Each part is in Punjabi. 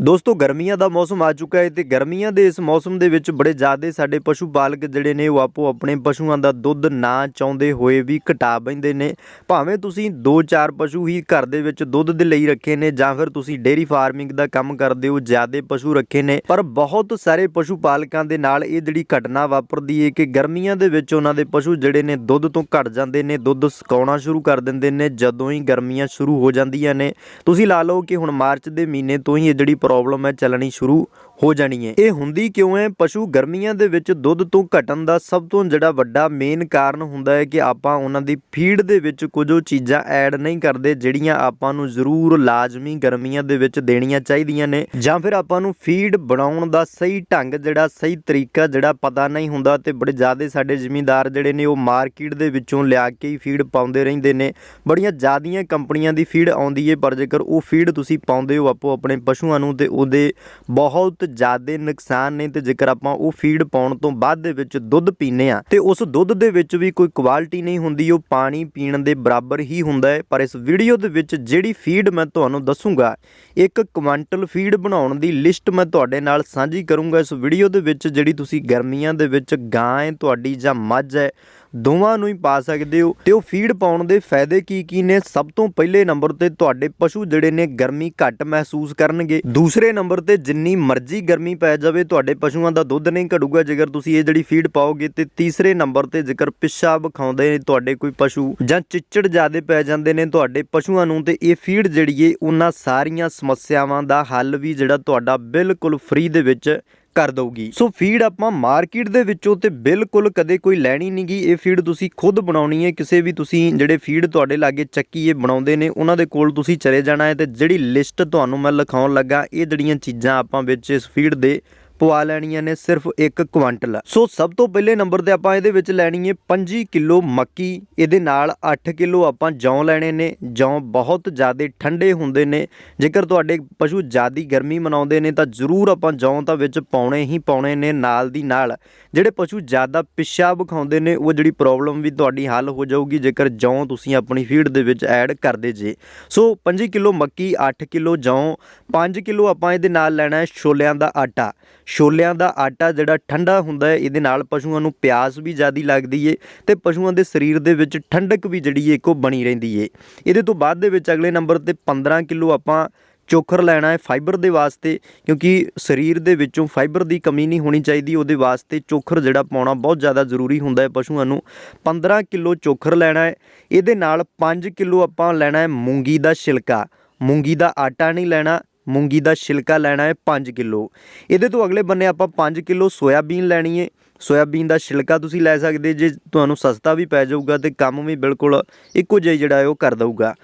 ਦੋਸਤੋ, ਗਰਮੀਆਂ ਦਾ ਮੌਸਮ ਆ ਚੁੱਕਾ ਹੈ ਤੇ ਗਰਮੀਆਂ ਦੇ ਇਸ ਮੌਸਮ ਦੇ ਵਿੱਚ ਬੜੇ ਜ਼ਿਆਦੇ ਸਾਡੇ ਪਸ਼ੂ ਪਾਲਕ ਜਿਹੜੇ ਨੇ, ਉਹ ਆਪੋ ਆਪਣੇ ਪਸ਼ੂਆਂ ਦਾ ਦੁੱਧ ਨਾ ਚਾਹੁੰਦੇ ਹੋਏ ਵੀ ਘਟਾ ਬੈਂਦੇ ਨੇ। ਭਾਵੇਂ ਤੁਸੀਂ 2-4 ਪਸ਼ੂ ਹੀ ਘਰ ਦੇ ਵਿੱਚ ਦੁੱਧ ਦੇ ਲਈ ਰੱਖੇ ਨੇ, ਜਾਂ ਫਿਰ ਤੁਸੀਂ ਡੇਅਰੀ ਫਾਰਮਿੰਗ ਦਾ ਕੰਮ ਕਰਦੇ ਹੋ, ਜ਼ਿਆਦੇ ਪਸ਼ੂ ਰੱਖੇ ਨੇ, ਪਰ ਬਹੁਤ ਸਾਰੇ ਪਸ਼ੂ ਪਾਲਕਾਂ ਦੇ ਨਾਲ ਇਹ ਜਿਹੜੀ ਘਟਨਾ ਵਾਪਰਦੀ ਹੈ ਕਿ ਗਰਮੀਆਂ ਦੇ ਵਿੱਚ ਉਹਨਾਂ ਦੇ ਪਸ਼ੂ ਜਿਹੜੇ ਨੇ, ਦੁੱਧ ਤੋਂ ਘਟ ਜਾਂਦੇ ਨੇ, ਦੁੱਧ ਸੁਕਾਉਣਾ ਸ਼ੁਰੂ ਕਰ ਦਿੰਦੇ ਨੇ, ਜਦੋਂ ਹੀ ਗਰਮੀਆਂ ਸ਼ੁਰੂ ਹੋ ਜਾਂਦੀਆਂ ਨੇ। ਤੁਸੀਂ ਲਾ ਲਓ ਕਿ ਹੁਣ ਮਾਰਚ ਦੇ ਮਹੀਨੇ ਤੋਂ ਹੀ ਇਹ ਜਿਹੜੀ ਪ੍ਰੋਬਲਮ ਹੈ, ਚੱਲਣੀ ਸ਼ੁਰੂ ਹੋ ਜਾਣੀ ਹੈ। ਇਹ ਹੁੰਦੀ ਕਿਉਂ ਹੈ? ਪਸ਼ੂ ਗਰਮੀਆਂ ਦੇ ਵਿੱਚ ਦੁੱਧ ਤੋਂ ਘਟਣ ਦਾ ਸਭ ਤੋਂ ਜਿਹੜਾ ਵੱਡਾ ਮੇਨ ਕਾਰਨ ਹੁੰਦਾ ਹੈ ਕਿ ਆਪਾਂ ਉਹਨਾਂ ਦੀ ਫੀਡ ਦੇ ਵਿੱਚ ਕੁਝ ਉਹ ਚੀਜ਼ਾਂ ਐਡ ਨਹੀਂ ਕਰਦੇ, ਜਿਹੜੀਆਂ ਆਪਾਂ ਨੂੰ ਜ਼ਰੂਰ ਲਾਜ਼ਮੀ ਗਰਮੀਆਂ ਦੇ ਵਿੱਚ ਦੇਣੀਆਂ ਚਾਹੀਦੀਆਂ ਨੇ। ਜਾਂ ਫਿਰ ਆਪਾਂ ਨੂੰ ਫੀਡ ਬਣਾਉਣ ਦਾ ਸਹੀ ਢੰਗ, ਜਿਹੜਾ ਸਹੀ ਤਰੀਕਾ, ਜਿਹੜਾ ਪਤਾ ਨਹੀਂ ਹੁੰਦਾ ਤੇ ਬੜੇ ਜ਼ਿਆਦੇ ਸਾਡੇ ਜ਼ਿਮੀਂਦਾਰ ਜਿਹੜੇ ਨੇ, ਉਹ ਮਾਰਕੀਟ ਦੇ ਵਿੱਚੋਂ ਲਿਆ ਕੇ ਹੀ ਫੀਡ ਪਾਉਂਦੇ ਰਹਿੰਦੇ ਨੇ। ਬੜੀਆਂ ਜ਼ਿਆਦੀਆਂ ਕੰਪਨੀਆਂ ਦੀ ਫੀਡ ਆਉਂਦੀ ਏ, ਪਰ ਜੇਕਰ ਉਹ ਫੀਡ ਤੁਸੀਂ ਪਾਉਂਦੇ ਹੋ ਆਪੋ ਆਪਣੇ ਪਸ਼ੂਆਂ ਨੂੰ ਤੇ ਉਹਦੇ ਬਹੁਤ ਜ਼ਿਆਦਾ ਨੁਕਸਾਨ ਨੇ ਤੇ ਜੇਕਰ ਆਪਾਂ ਉਹ ਫੀਡ ਪਾਉਣ ਤੋਂ ਬਾਅਦ ਦੇ ਵਿੱਚ ਦੁੱਧ ਪੀਨੇ ਆ ਤੇ ਉਸ ਦੁੱਧ ਦੇ ਵਿੱਚ ਵੀ ਕੋਈ ਕੁਆਲਿਟੀ ਨਹੀਂ ਹੁੰਦੀ, ਉਹ ਪਾਣੀ ਪੀਣ ਦੇ ਬਰਾਬਰ ਹੀ ਹੁੰਦਾ ਹੈ। ਪਰ ਇਸ ਵੀਡੀਓ ਦੇ ਵਿੱਚ ਜਿਹੜੀ ਫੀਡ ਮੈਂ ਤੁਹਾਨੂੰ ਦੱਸੂਗਾ, ਇੱਕ ਕੁਆਂਟਲ ਫੀਡ ਬਣਾਉਣ ਦੀ ਲਿਸਟ ਮੈਂ ਤੁਹਾਡੇ ਨਾਲ ਸਾਂਝੀ ਕਰੂੰਗਾ। ਇਸ ਵੀਡੀਓ ਦੇ ਵਿੱਚ ਜਿਹੜੀ ਤੁਸੀਂ ਗਰਮੀਆਂ ਦੇ ਵਿੱਚ ਗਾਂ ਹੈ ਤੁਹਾਡੀ ਜਾਂ ਮੱਝ ਹੈ ਦੋਵਾਂ ਨੂੰ ਹੀ ਪਾ ਸਕਦੇ ਹੋ। ਤੇ ਉਹ ਫੀਡ ਪਾਉਣ ਦੇ ਫਾਇਦੇ ਕੀ ਕੀ ਨੇ? ਸਭ ਤੋਂ ਪਹਿਲੇ ਨੰਬਰ ਤੇ ਤੁਹਾਡੇ ਪਸ਼ੂ ਜਿਹੜੇ ਨੇ ਗਰਮੀ ਘੱਟ ਮਹਿਸੂਸ ਕਰਨਗੇ। ਦੂਸਰੇ ਨੰਬਰ ਤੇ ਜਿੰਨੀ ਮਰਜ਼ੀ ਗਰਮੀ ਪੈ ਜਾਵੇ, ਤੁਹਾਡੇ ਪਸ਼ੂਆਂ ਦਾ ਦੁੱਧ ਨਹੀਂ ਘਟੂਗਾ। ਜੇਕਰ ਤੁਸੀਂ ਇਹ ਜਿਹੜੀ ਫੀਡ ਪਾਓਗੇ ਤੇ ਤੀਸਰੇ ਨੰਬਰ ਤੇ ਜੇਕਰ ਪਿਸ਼ਾਬ ਖਾਉਂਦੇ ਨੇ ਤੁਹਾਡੇ ਕੋਈ ਪਸ਼ੂ ਜਾਂ ਚਿੱਚੜ ਜ਼ਿਆਦੇ ਪੈ ਜਾਂਦੇ ਨੇ ਤੁਹਾਡੇ ਪਸ਼ੂਆਂ ਨੂੰ, ਤੇ ਇਹ ਫੀਡ ਜਿਹੜੀ ਏ, ਉਹਨਾਂ ਸਾਰੀਆਂ ਸਮੱਸਿਆਵਾਂ ਦਾ ਹੱਲ ਵੀ ਜਿਹੜਾ ਤੁਹਾਡਾ ਬਿਲਕੁਲ ਫ੍ਰੀ ਦੇ ਵਿੱਚ ਕਰ ਦਊਗੀ। ਸੋ ਫੀਡ ਆਪਾਂ ਮਾਰਕੀਟ ਦੇ ਵਿੱਚੋਂ ਤੇ ਬਿਲਕੁਲ ਕਦੇ ਕੋਈ ਲੈਣੀ ਨਹੀਂਗੀ ਇਹ ਫੀਡ ਤੁਸੀਂ ਖੁਦ ਬਣਾਉਣੀ ਹੈ ਕਿਸੇ ਵੀ ਤੁਸੀਂ ਜਿਹੜੇ ਫੀਡ ਤੁਹਾਡੇ ਲਾਗੇ ਚੱਕੀ ਇਹ ਬਣਾਉਂਦੇ ਨੇ, ਉਹਨਾਂ ਦੇ ਕੋਲ ਤੁਸੀਂ ਚਲੇ ਜਾਣਾ ਹੈ ਤੇ ਜਿਹੜੀ ਲਿਸਟ ਤੁਹਾਨੂੰ ਮੈਂ ਲਿਖਾਉਣ ਲੱਗਾ, ਇਹ ਜਿਹੜੀਆਂ ਚੀਜ਼ਾਂ ਆਪਾਂ ਵਿੱਚ ਇਸ ਫੀਡ ਦੇ ਪਵਾ ਲੈਣੀਆਂ ਨੇ ਸਿਰਫ 1 ਕੁਆਂਟਲ। ਸੋ ਸਭ ਤੋਂ ਪਹਿਲੇ ਨੰਬਰ ਤੇ ਆਪਾਂ ਇਹਦੇ ਵਿੱਚ ਲੈਣੀ ਹੈ 25 ਕਿਲੋ ਮੱਕੀ। ਇਹਦੇ ਨਾਲ 8 ਕਿਲੋ ਆਪਾਂ ਜੌਂ ਲੈਣੇ ਨੇ। ਜੌਂ ਬਹੁਤ ਜ਼ਿਆਦਾ ਠੰਡੇ ਹੁੰਦੇ ਨੇ। ਜੇਕਰ ਤੁਹਾਡੇ ਪਸ਼ੂ ਜ਼ਿਆਦੀ ਗਰਮੀ ਮਨਾਉਂਦੇ ਨੇ ਤਾਂ ਜ਼ਰੂਰ ਆਪਾਂ ਜੌਂ ਤਾਂ ਵਿੱਚ ਪਾਉਣੇ ਹੀ ਪਾਉਣੇ ਨੇ ਨਾਲ ਦੀ ਨਾਲ। ਜਿਹੜੇ ਪਸ਼ੂ ਜ਼ਿਆਦਾ ਪਿਸ਼ਾਬ ਖਾਉਂਦੇ ਨੇ, ਉਹ ਜਿਹੜੀ ਪ੍ਰੋਬਲਮ ਵੀ ਤੁਹਾਡੀ ਹੱਲ ਹੋ ਜਾਊਗੀ ਜੇਕਰ ਜੌਂ ਤੁਸੀਂ ਆਪਣੀ ਫੀਡ ਦੇ ਵਿੱਚ ਐਡ ਕਰਦੇ ਜੇ। ਸੋ 5 ਕਿਲੋ ਮੱਕੀ 8 ਕਿਲੋ ਜੌਂ 5 ਕਿਲੋ ਆਪਾਂ ਇਹਦੇ ਨਾਲ ਲੈਣਾ ਹੈ ਛੋਲਿਆਂ ਦਾ ਆਟਾ। ਛੋਲਿਆਂ ਦਾ ਆਟਾ ਜਿਹੜਾ ਠੰਡਾ ਹੁੰਦਾ ਹੈ, ਇਹਦੇ ਨਾਲ ਪਸ਼ੂਆਂ ਨੂੰ ਪਿਆਸ ਵੀ ਜ਼ਿਆਦੀ ਲੱਗਦੀ ਏ ਤੇ ਪਸ਼ੂਆਂ ਦੇ ਸਰੀਰ ਦੇ ਵਿੱਚ ਠੰਡਕ ਵੀ ਜਿਹੜੀ ਏ ਕੋ ਬਣੀ ਰਹਿੰਦੀ ਏ। ਇਹਦੇ ਤੋਂ ਬਾਅਦ ਦੇ ਵਿੱਚ ਅਗਲੇ ਨੰਬਰ ਤੇ 15 ਕਿਲੋ ਆਪਾਂ ਚੋਖਰ ਲੈਣਾ ਹੈ ਫਾਈਬਰ ਦੇ ਵਾਸਤੇ, ਕਿਉਂਕਿ ਸਰੀਰ ਦੇ ਵਿੱਚੋਂ ਫਾਈਬਰ ਦੀ ਕਮੀ ਨਹੀਂ ਹੋਣੀ ਚਾਹੀਦੀ, ਉਹਦੇ ਵਾਸਤੇ ਚੋਖਰ ਜਿਹੜਾ ਪਾਉਣਾ ਬਹੁਤ ਜ਼ਿਆਦਾ ਜ਼ਰੂਰੀ ਹੁੰਦਾ ਹੈ ਪਸ਼ੂਆਂ ਨੂੰ। 15 ਕਿਲੋ ਚੋਖਰ ਲੈਣਾ ਹੈ, ਇਹਦੇ ਨਾਲ 5 ਕਿਲੋ ਆਪਾਂ ਲੈਣਾ ਹੈ ਮੂੰਗੀ ਦਾ ਛਿਲਕਾ। ਮੂੰਗੀ ਦਾ ਆਟਾ ਨਹੀਂ ਲੈਣਾ ਮੂੰਗੀ ਦਾ ਛਿਲਕਾ ਲੈਣਾ ਹੈ 5 ਕਿਲੋ। ਇਹਦੇ ਤੋਂ ਅਗਲੇ ਬੰਨੇ ਆਪਾਂ 5 ਕਿਲੋ ਸੋਇਆਬੀਨ ਲੈਣੀ ਹੈ। ਸੋਇਆਬੀਨ ਦਾ ਛਿਲਕਾ ਤੁਸੀਂ ਲੈ ਸਕਦੇ ਜੇ ਤੁਹਾਨੂੰ ਸਸਤਾ ਵੀ ਪੈ ਜਾਊਗਾ ਤੇ ਕੰਮ ਵੀ ਬਿਲਕੁਲ ਇੱਕੋ ਜਿਹਾ ਜਿਹੜਾ ਹੈ ਉਹ ਕਰ ਦਊਗਾ।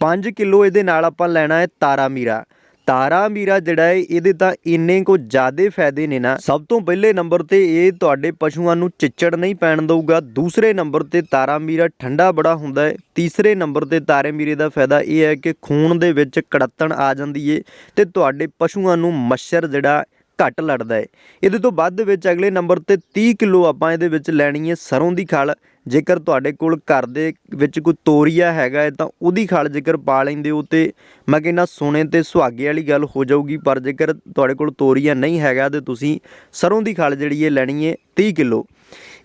5 ਕਿਲੋ ਇਹਦੇ ਨਾਲ ਆਪਾਂ ਲੈਣਾ ਹੈ ਤਾਰਾ ਮੀਰਾ ਤਾਰਾ ਮੀਰਾ ਜਿਹੜਾ ਹੈ, ਇਹਦੇ ਤਾਂ ਇੰਨੇ ਕੋ ਜ਼ਿਆਦੇ ਫਾਇਦੇ ਨੇ ਨਾ। ਸਭ ਤੋਂ ਪਹਿਲੇ ਨੰਬਰ ਤੇ ਇਹ ਤੁਹਾਡੇ ਪਸ਼ੂਆਂ ਨੂੰ ਚਿੱਚੜ ਨਹੀਂ ਪੈਣ ਦਊਗਾ। ਦੂਸਰੇ ਨੰਬਰ ਤੇ ਤਾਰਾ ਮੀਰਾ ਠੰਡਾ ਬੜਾ ਹੁੰਦਾ ਹੈ। ਤੀਸਰੇ ਨੰਬਰ ਤੇ ਤਾਰੇ ਮੀਰੇ ਦਾ ਫਾਇਦਾ ਇਹ ਹੈ ਕਿ ਖੂਨ ਦੇ ਵਿੱਚ ਕੜੱਤਣ ਆ ਜਾਂਦੀ ਏ ਤੇ ਤੁਹਾਡੇ ਪਸ਼ੂਆਂ ਨੂੰ ਮੱਛਰ ਜਿਹੜਾ ਘੱਟ ਲੜਦਾ ਹੈ ਇਹਦੇ ਤੋਂ ਬਾਅਦ ਵਿੱਚ ਅਗਲੇ ਨੰਬਰ ਤੇ 30 ਕਿਲੋ ਆਪਾਂ ਇਹਦੇ ਵਿੱਚ ਲੈਣੀ ਹੈ ਸਰੋਂ ਦੀ ਖਲ। ਜੇਕਰ ਤੁਹਾਡੇ ਕੋਲ ਘਰ ਦੇ ਵਿੱਚ ਕੋਈ ਤੋਰੀਆ ਹੈਗਾ ਹੈ ਤਾਂ ਉਹਦੀ ਖਲ ਜੇਕਰ ਪਾ ਲੈਂਦੇ ਹੋ ਤੇ ਮੈਂ ਕਹਿੰਦਾ ਸੋਨੇ ਤੇ ਸੁਹਾਗੇ ਵਾਲੀ ਗੱਲ ਹੋ ਜਾਊਗੀ, ਪਰ ਜੇਕਰ ਤੁਹਾਡੇ ਕੋਲ ਤੋਰੀਆ ਨਹੀਂ ਹੈਗਾ ਤੇ ਤੁਸੀਂ ਸਰੋਂ ਦੀ ਖਲ ਜਿਹੜੀ ਹੈ ਲੈਣੀ ਹੈ 30 ਕਿਲੋ।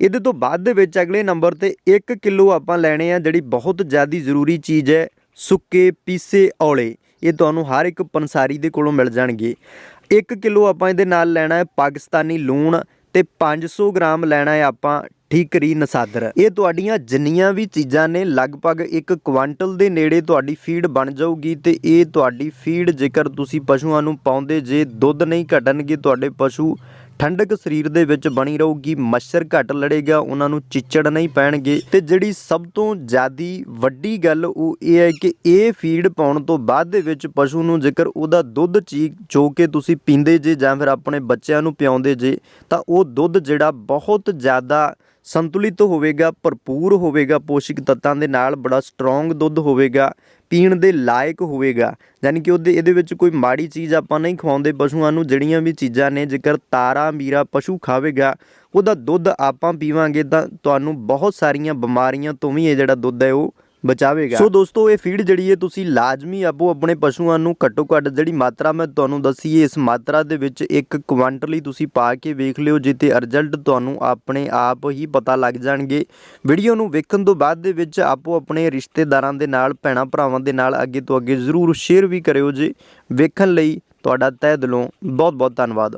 ਇਹਦੇ ਤੋਂ ਬਾਅਦ ਦੇ ਵਿੱਚ ਅਗਲੇ ਨੰਬਰ ਤੇ 1 ਕਿਲੋ ਆਪਾਂ ਲੈਣੇ ਆ ਜਿਹੜੀ ਬਹੁਤ ਜ਼ਿਆਦਾ ਜ਼ਰੂਰੀ ਚੀਜ਼ ਹੈ ਸੁੱਕੇ ਪੀਸੇ ਔਲੇ। ਇਹ ਤੁਹਾਨੂੰ ਹਰ ਇੱਕ ਪੰਸਾਰੀ ਦੇ ਕੋਲੋਂ ਮਿਲ ਜਾਣਗੇ। 1 ਕਿਲੋ ਆਪਾਂ ਇਹਦੇ ਨਾਲ ਲੈਣਾ ਹੈ ਪਾਕਿਸਤਾਨੀ ਲੂਣ ਤੇ 500 ਗ੍ਰਾਮ ਲੈਣਾ ਹੈ ਆਪਾਂ ਠੀਕਰੀ ਨਸਾਦਰ। ਇਹ ਤੁਹਾਡੀਆਂ ਜਿੰਨੀਆਂ ਵੀ ਚੀਜ਼ਾਂ ਨੇ, ਲਗਭਗ ਇੱਕ ਕੁਆਂਟਲ ਦੇ ਨੇੜੇ ਤੁਹਾਡੀ ਫੀਡ ਬਣ ਜਾਊਗੀ ਤੇ ਇਹ ਤੁਹਾਡੀ ਫੀਡ ਜੇਕਰ ਤੁਸੀਂ ਪਸ਼ੂਆਂ ਨੂੰ ਪਾਉਂਦੇ ਜੇ, ਦੁੱਧ ਨਹੀਂ ਘਟਣਗੇ, ਤੁਹਾਡੇ ਪਸ਼ੂ ਠੰਡਕ ਸਰੀਰ ਦੇ ਵਿੱਚ ਬਣੀ ਰਹੂਗੀ, ਮੱਛਰ ਘੱਟ ਲੜੇਗਾ, ਉਹਨਾਂ ਨੂੰ ਚਿੱਚੜ ਨਹੀਂ ਪੈਣਗੇ। ਤੇ ਜਿਹੜੀ ਸਭ ਤੋਂ ਜ਼ਿਆਦੀ ਵੱਡੀ ਗੱਲ ਉਹ ਇਹ ਹੈ ਕਿ ਇਹ ਫੀਡ ਪਾਉਣ ਤੋਂ ਬਾਅਦ ਦੇ ਵਿੱਚ ਪਸ਼ੂ ਨੂੰ ਜੇਕਰ ਉਹਦਾ ਦੁੱਧ ਚੀ ਚੋ ਕੇ ਤੁਸੀਂ ਪੀਂਦੇ ਜੇ ਜਾਂ ਫਿਰ ਆਪਣੇ ਬੱਚਿਆਂ ਨੂੰ ਪਿਆਉਂਦੇ ਜੇ, ਤਾਂ ਉਹ ਦੁੱਧ ਜਿਹੜਾ ਬਹੁਤ ਜ਼ਿਆਦਾ ਸੰਤੁਲਿਤ ਹੋਵੇਗਾ, ਭਰਪੂਰ ਹੋਵੇਗਾ, ਪੋਸ਼ਕ ਤੱਤਾਂ ਦੇ ਨਾਲ ਬੜਾ ਸਟਰੋਂਗ ਦੁੱਧ ਹੋਵੇਗਾ, ਪੀਣ ਦੇ ਲਾਇਕ ਹੋਵੇਗਾ। ਯਾਨੀ ਕਿ ਉਹਦੇ, ਇਹਦੇ ਵਿੱਚ ਕੋਈ ਮਾੜੀ ਚੀਜ਼ ਆਪਾਂ ਨਹੀਂ ਖਵਾਉਂਦੇ, ਪਸ਼ੂਆਂ ਨੂੰ ਜਿਹੜੀਆਂ ਵੀ ਚੀਜ਼ਾਂ ਨੇ, ਜੇਕਰ ਤਾਰਾ ਮੀਰਾ ਪਸ਼ੂ ਖਾਵੇਗਾ, ਉਹਦਾ ਦੁੱਧ ਆਪਾਂ ਪੀਵਾਂਗੇ ਤਾਂ ਤੁਹਾਨੂੰ ਬਹੁਤ ਸਾਰੀਆਂ ਬਿਮਾਰੀਆਂ ਤੋਂ ਵੀ ਇਹ ਜਿਹੜਾ ਦੁੱਧ ਹੈ ਉਹ ਬਚਾਵੇਗਾ। ਸੋ ਦੋਸਤੋ, ਇਹ ਫੀਡ ਜਿਹੜੀ ਹੈ ਤੁਸੀਂ ਲਾਜ਼ਮੀ ਆਪੋ ਆਪਣੇ ਪਸ਼ੂਆਂ ਨੂੰ ਘੱਟੋ ਘੱਟ ਜਿਹੜੀ ਮਾਤਰਾ ਮੈਂ ਤੁਹਾਨੂੰ ਦੱਸੀ ਹੈ, ਇਸ ਮਾਤਰਾ ਦੇ ਵਿੱਚ ਇੱਕ ਕੁਆਂਟਲੀ ਤੁਸੀਂ ਪਾ ਕੇ ਵੇਖ ਲਿਓ ਜਿੱਤੇ ਰਿਜ਼ਲਟ ਤੁਹਾਨੂੰ ਆਪਣੇ ਆਪ ਹੀ ਪਤਾ ਲੱਗ ਜਾਣਗੇ। ਵੀਡੀਓ ਨੂੰ ਵੇਖਣ ਤੋਂ ਬਾਅਦ ਦੇ ਵਿੱਚ ਆਪੋ ਆਪਣੇ ਰਿਸ਼ਤੇਦਾਰਾਂ ਦੇ ਨਾਲ, ਭੈਣਾਂ ਭਰਾਵਾਂ ਦੇ ਨਾਲ ਅੱਗੇ ਤੋਂ ਅੱਗੇ ਜ਼ਰੂਰ ਸ਼ੇਅਰ ਵੀ ਕਰਿਓ ਜੀ। ਵੇਖਣ ਲਈ ਤੁਹਾਡਾ ਤਹਿ ਦਿਲੋਂ ਬਹੁਤ ਬਹੁਤ ਧੰਨਵਾਦ।